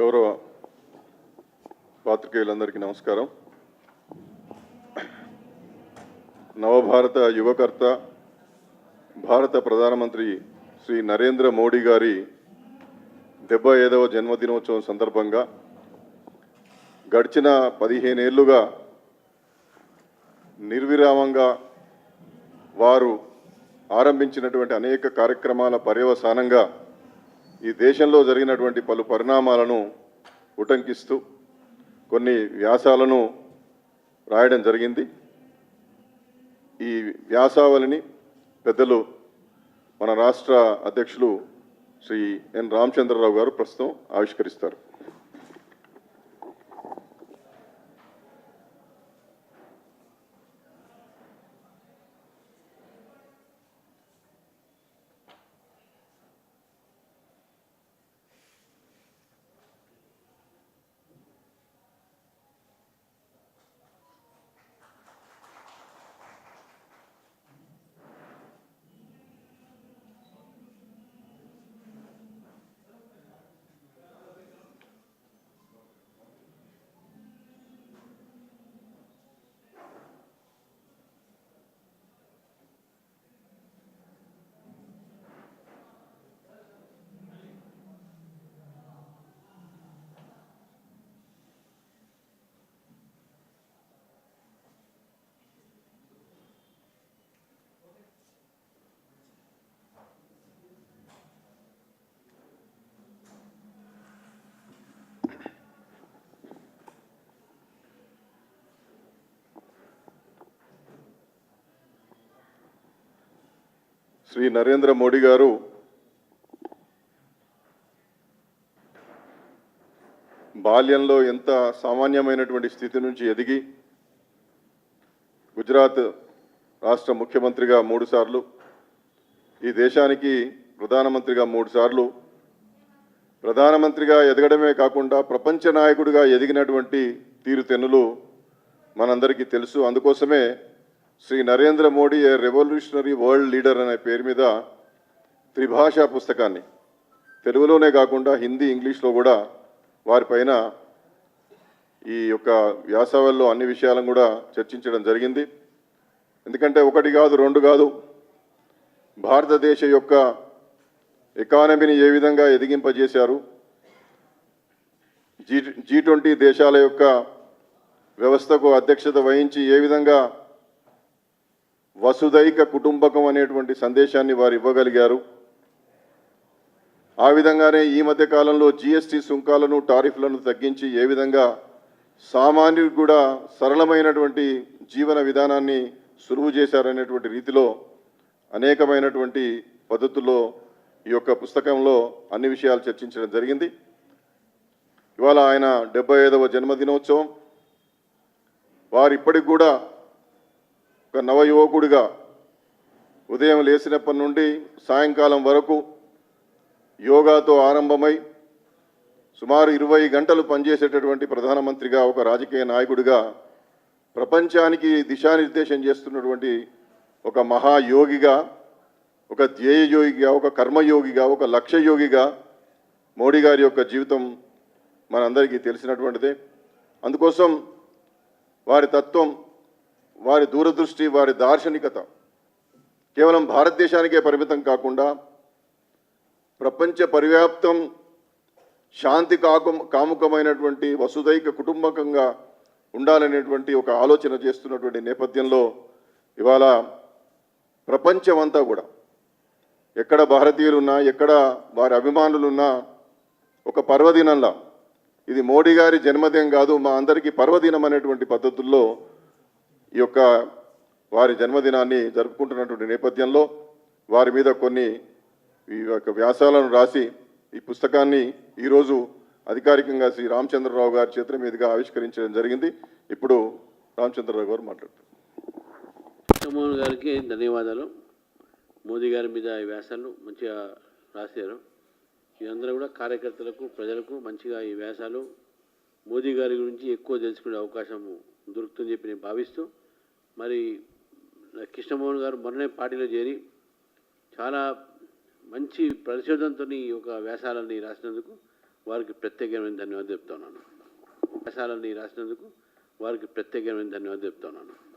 గౌరవ పాత్రికేయులందరికీ నమస్కారం. నవభారత యువకర్త భారత ప్రధానమంత్రి శ్రీ నరేంద్ర మోడీ గారి డెబ్బై ఐదవ జన్మదినోత్సవం సందర్భంగా గడిచిన పదిహేనేళ్ళుగా నిర్విరామంగా వారు ఆరంభించినటువంటి అనేక కార్యక్రమాల పర్యవసానంగా ఈ దేశంలో జరిగినటువంటి పలు పరిణామాలను ఉటంకిస్తూ కొన్ని వ్యాసాలను రాయడం జరిగింది. ఈ వ్యాసావళిని పెద్దలు మన రాష్ట్ర అధ్యక్షులు శ్రీ ఎన్ రామచంద్రరావు గారు ప్రస్తుతం ఆవిష్కరిస్తారు. శ్రీ నరేంద్ర మోడీ గారు బాల్యంలో ఎంత సామాన్యమైనటువంటి స్థితి నుంచి ఎదిగి గుజరాత్ రాష్ట్ర ముఖ్యమంత్రిగా మూడుసార్లు ఈ దేశానికి ప్రధానమంత్రిగా మూడుసార్లు ప్రధానమంత్రిగా ఎదగడమే కాకుండా ప్రపంచ నాయకుడిగా ఎదిగినటువంటి తీరుతెన్నులు మనందరికీ తెలుసు. అందుకోసమే Shri Narendra Modi a revolutionary world leader అనే పేరు మీద త్రిభాషా పుస్తకాన్ని. తెలుగులోనే కాకుండా హిందీ ఇంగ్లీష్లో కూడా వారిపైన ఈ యొక్క వ్యాసవల్లో అన్ని విషయాలను కూడా చర్చించడం జరిగింది. ఎందుకంటే ఒకటి కాదు రెండు కాదు. భారతదేశ యొక్క ఎకానమీని ఏ విధంగా ఎదిగింపజేశారు? జీ జీ ట్వంటీ దేశాల యొక్క వ్యవస్థకు అధ్యక్షత వహించి ఏ విధంగా వసుదైక కుటుంబకం అనేటువంటి సందేశాన్ని వారు ఇవ్వగలిగారు. ఆ విధంగానే ఈ మధ్య కాలంలో జీఎస్టీ సుంకాలను టారిఫ్లను తగ్గించి ఏ విధంగా సామాన్యుడికి కూడా సరళమైనటువంటి జీవన విధానాన్ని సులువు చేశారనేటువంటి రీతిలో అనేకమైనటువంటి పద్ధతుల్లో ఈ యొక్క పుస్తకంలో అన్ని విషయాలు చర్చించడం జరిగింది. ఇవాళ ఆయన డెబ్బై ఐదవ జన్మదినోత్సవం. వారు ఇప్పటికి కూడా ఒక నవయువకుడిగా ఉదయం లేచినప్పటి నుండి సాయంకాలం వరకు యోగాతో ఆరంభమై సుమారు ఇరవై గంటలు పనిచేసేటటువంటి ప్రధానమంత్రిగా ఒక రాజకీయ నాయకుడిగా ప్రపంచానికి దిశానిర్దేశం చేస్తున్నటువంటి ఒక మహాయోగిగా ఒక ధ్యేయయోగిగా ఒక కర్మయోగిగా ఒక లక్ష్యయోగిగా మోడీ గారి యొక్క జీవితం మనందరికీ తెలిసినటువంటిదే. అందుకోసం వారి తత్వం వారి దూరదృష్టి వారి దార్శనికత కేవలం భారతదేశానికే పరిమితం కాకుండా ప్రపంచ పరివ్యాప్తం శాంతి కాకు కాముకమైనటువంటి వసుదైక కుటుంబకంగా ఉండాలనేటువంటి ఒక ఆలోచన చేస్తున్నటువంటి నేపథ్యంలో ఇవాళ ప్రపంచమంతా కూడా ఎక్కడ భారతీయులున్నా ఎక్కడ వారి అభిమానులున్నా ఒక పర్వదినంలా ఇది మోడీ గారి జన్మదినం కాదు మా అందరికీ పర్వదినం అనేటువంటి పద్ధతుల్లో ఈ యొక్క వారి జన్మదినాన్ని జరుపుకుంటున్నటువంటి నేపథ్యంలో వారి మీద కొన్ని ఈ యొక్క వ్యాసాలను రాసి ఈ పుస్తకాన్ని ఈరోజు అధికారికంగా శ్రీ రామచంద్రరావు గారి చేతుల మీదుగా ఆవిష్కరించడం జరిగింది. ఇప్పుడు రామచంద్రరావు గారు మాట్లాడతారు గారికి ధన్యవాదాలు. మోదీ గారి మీద ఈ వ్యాసాలు మంచిగా రాశారు. మీరందరూ కూడా కార్యకర్తలకు ప్రజలకు మంచిగా ఈ వ్యాసాలు మోదీ గారి గురించి ఎక్కువ తెలుసుకునే అవకాశం దొరుకుతుందని చెప్పి నేను భావిస్తూ మరి కృష్ణమోహన్ గారు మొన్ననే పార్టీలో చేరి చాలా మంచి పరిశోధనతో ఒక వ్యాసాలని రాసినందుకు వారికి ప్రత్యేకమైన ధన్యవాదాలు చెప్తున్నాను. వ్యాసాలని రాసినందుకు వారికి ప్రత్యేకమైన ధన్యవాదాలు చెప్తున్నాను.